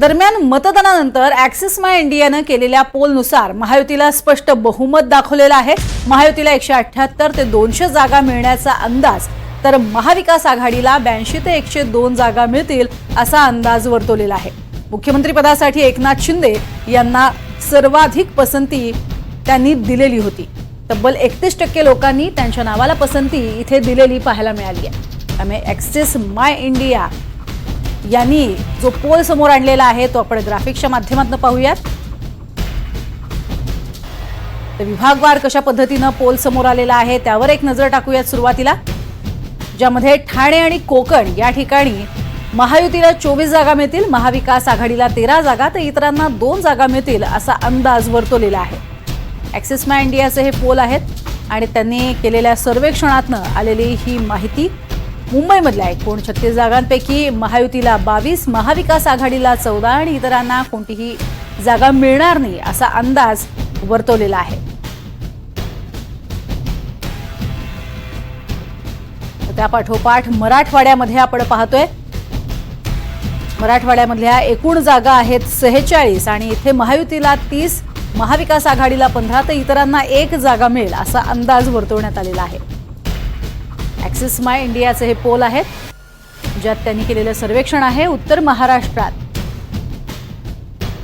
दरम्यान मतदानानंतर ॲक्सिस माय इंडियानं केलेल्या पोलनुसार महायुतीला स्पष्ट बहुमत दाखवलेलं आहे. महायुतीला एकशे अठ्ठ्याहत्तर ते दोनशे जागा मिळण्याचा अंदाज. तर महाविकास आघाडीला ब्याऐंशी ते एकशे दोन जागा मिळतील असा अंदाज वर्तवलेला आहे. मुख्यमंत्रीपदासाठी एकनाथ शिंदे यांना सर्वाधिक पसंती त्यांनी दिलेली होती. तब्बल एकतीस टक्के लोकांनी त्यांच्या नावाला पसंती इथे दिलेली पाहायला मिळाली आहे. त्यामुळे ॲक्सिस माय इंडिया यांनी जो पोल समोर आणलेला आहे तो आपण ग्राफिक्सच्या माध्यमातून पाहूयात. तर विभागवार कशा पद्धतीनं पोल समोर आलेला आहे त्यावर एक नजर टाकूयात सुरुवातीला. ज्यामध्ये ठाणे आणि कोकण या ठिकाणी महायुतीला चोवीस जागा मिळतील महाविकास आघाडीला तेरा जागा तर इतरांना दोन जागा मिळतील असा अंदाज वर्तवलेला आहे. ॲक्सिस माय इंडियाचे हे पोल आहेत आणि त्यांनी केलेल्या सर्वेक्षणातनं आलेली ही माहिती मुंबईमधल्या एकूण छत्तीस जागांपैकी महायुतीला बावीस महाविकास आघाडीला चौदा आणि इतरांना कोणतीही जागा मिळणार नाही असा अंदाज वर्तवलेला आहे. त्यापाठोपाठ त्या पाठोपाठ मराठवाड्यामध्ये आपण पाहतोय. मराठवाड्यामधल्या एकूण जागा आहेत सेहेचाळीस आणि इथे महायुतीला तीस महाविकास आघाडीला पंधरा तर इतरांना एक जागा मिळेल असा अंदाज वर्तवण्यात आलेला आहे. ॲक्सिस माय इंडियाचे हे पोल आहेत ज्यात त्यांनी केलेलं सर्वेक्षण आहे उत्तर महाराष्ट्रात.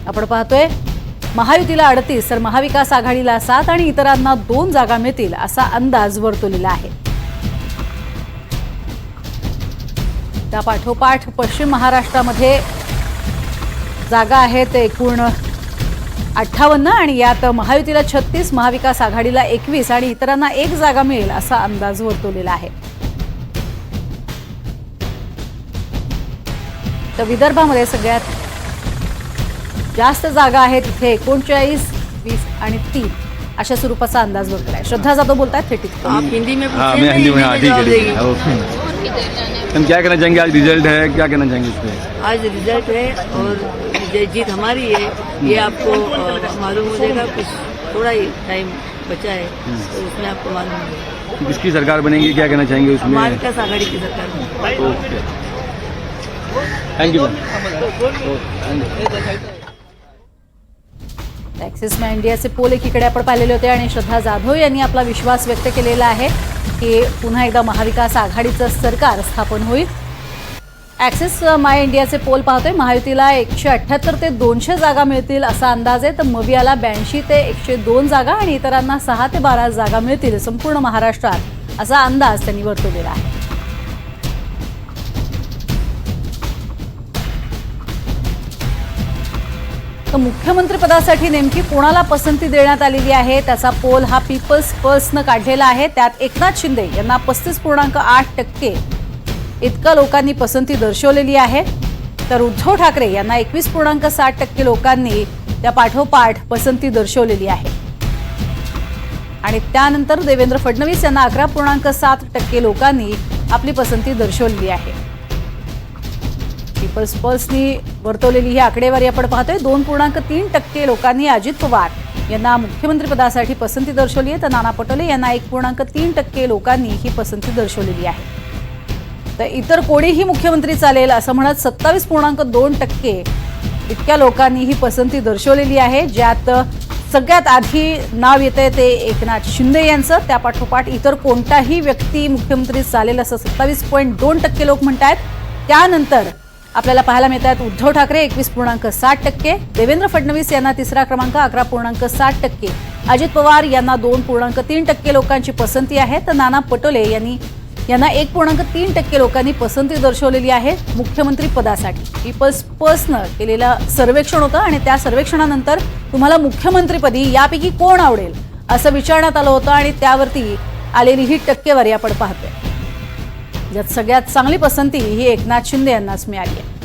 आपण पाहतोय महायुतीला अडतीस तर महाविकास आघाडीला सात आणि इतरांना दोन जागा मिळतील असा अंदाज वर्तवलेला आहे. त्या पाठोपाठ पश्चिम महाराष्ट्रामध्ये जागा आहेत एकूण अठ्ठावन्न आणि यात महायुतीला छत्तीस महाविकास आघाडीला एकवीस आणि इतरांना एक जागा मिळेल असा अंदाज वर्तवलेला आहे. तर विदर्भामध्ये सगळ्यात जास्त जागा आहेत इथे एकोणचाळीस वीस आणि तीन अशा स्वरूपाचा अंदाज वर्तवला आहे. श्रद्धा जाधव बोलतात इथे. आप हिंदी में हाँ पूछिए, मैं हिंदी में हाँ ठीक है जवाब ठीक देगी। है ओके. हम क्या कहना चाहेंगे? आज रिजल्ट है क्या कहना चाहेंगे इस पे आज रिजल्ट है और जय जीत हमारी है ये आपको मालूम हो जाएगा कुछ थोड़ा ही टाइम बचा है तो उसमें आपको मालूम हो जाएगा। किसकी सरकार बनेगी क्या कहना चाहेंगे उसमें? आघाड़ी की सरकार thank you ma'am Axis My इंडियाचे पोल एकीकडे आपण पाहिलेले होते आणि श्रद्धा जाधव यांनी आपला विश्वास व्यक्त केलेला आहे की पुन्हा एकदा महाविकास आघाडीचं सरकार स्थापन होईल. ॲक्सिस माय इंडियाचे पोल पाहतोय. महायुतीला एकशे अठ्ठ्याहत्तर ते दोनशे जागा मिळतील असा अंदाज आहे. तर मवियाला ब्याऐंशी ते एकशे दोन जागा आणि इतरांना सहा ते बारा जागा मिळतील. संपूर्ण महाराष्ट्रात असा अंदाज त्यांनी वर्तवलेला आहे. तर मुख्यमंत्रीपदासाठी नेमकी कोणाला पसंती देण्यात आलेली आहे? त्याचा पोल हा पीपल्स पर्सनं काढलेला आहे. त्यात एकनाथ शिंदे यांना पस्तीस पूर्णांक आठ टक्के इतकं लोकांनी पसंती दर्शवलेली आहे. तर उद्धव ठाकरे यांना एकवीस पूर्णांक साठ टक्के लोकांनी त्या पाठोपाठ पसंती दर्शवलेली आहे. आणि त्यानंतर देवेंद्र फडणवीस यांना अकरा पूर्णांक सात टक्के लोकांनी आपली पसंती दर्शवलेली आहे. पीपल्स पल्सनी वर्तवलेली ही आकडेवारी आपण पाहतोय. दोन पूर्णांक तीन टक्के लोकांनी अजित पवार यांना मुख्यमंत्रीपदासाठी पसंती दर्शवली आहे. तर नाना पटोले यांना एक पूर्णांक तीन टक्के लोकांनी ही पसंती दर्शवलेली आहे. तर इतर कोणीही मुख्यमंत्री चालेल असं म्हणत सत्तावीस पूर्णांक दोन टक्के इतक्या लोकांनी ही पसंती दर्शवलेली आहे ज्यात सगळ्यात आधी नाव येतंय ते एकनाथ शिंदे यांचं. त्या पाठोपाठ इतर कोणताही व्यक्ती मुख्यमंत्री चालेल असं सत्तावीस पॉईंट दोन टक्के लोक म्हणत आहेत त्यानंतर आपल्याला पाहायला मिळत आहेत उद्धव ठाकरे एकवीस पूर्णांक साठ टक्के देवेंद्र फडणवीस यांना तिसरा क्रमांक अकरा पूर्णांक साठ टक्के अजित पवार यांना दोन पूर्णांक तीन टक्के लोकांची पसंती आहे. तर नाना पटोले यांनी यांना एक पूर्णांक तीन टक्के लोकांनी पसंती दर्शवलेली आहे मुख्यमंत्री पदासाठी. पीपल्स पर्सनं केलेलं सर्वेक्षण होतं आणि त्या सर्वेक्षणानंतर तुम्हाला मुख्यमंत्रीपदी यापैकी कोण आवडेल असं विचारण्यात आलं होतं आणि त्यावरती आलेली ही टक्केवारी आपण पाहतोय. ज्यात सगळ्यात चांगली पसंती ही एकनाथ शिंदे यांनाच मिळाली आहे.